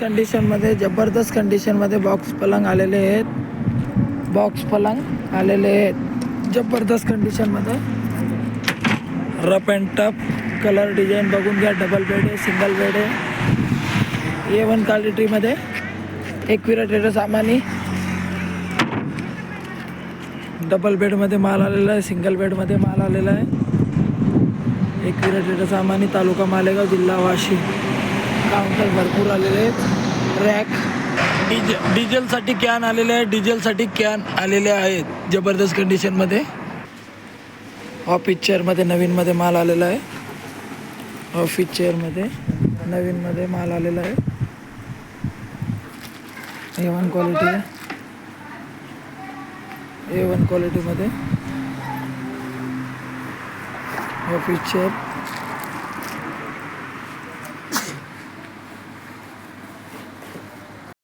कंडिशनमध्ये जबरदस्त कंडिशनमध्ये बॉक्स पलंग आलेले आहेत. बॉक्स पलंग आलेले आहेत. जबरदस्त कंडिशनमध्ये rough and tough colour design बघून घ्या. डबल बेड आहे सिंगल बेड आहे. ए वन क्वालिटीमध्ये एकविरा टेटर सामानी. डबल बेडमध्ये माल आलेला आहे सिंगल बेडमध्ये माल आलेला आहे. एकविरा टेटर सामानी तालुका मालेगाव जिल्हा वाशिम काउंटर भरपूर आलेले आहेत. रॅक डिझे डिझेलसाठी कॅन आलेले आहे डिझेलसाठी कॅन आलेले आहेत जबरदस्त कंडिशनमध्ये ऑफिस चेअरमध्ये नवीनमध्ये माल आलेला आहे. ऑफिस चेअरमध्ये नवीनमध्ये माल आलेला आहे. ए वन क्वालिटी आहे ए वन क्वालिटीमध्ये ऑफिस चेअर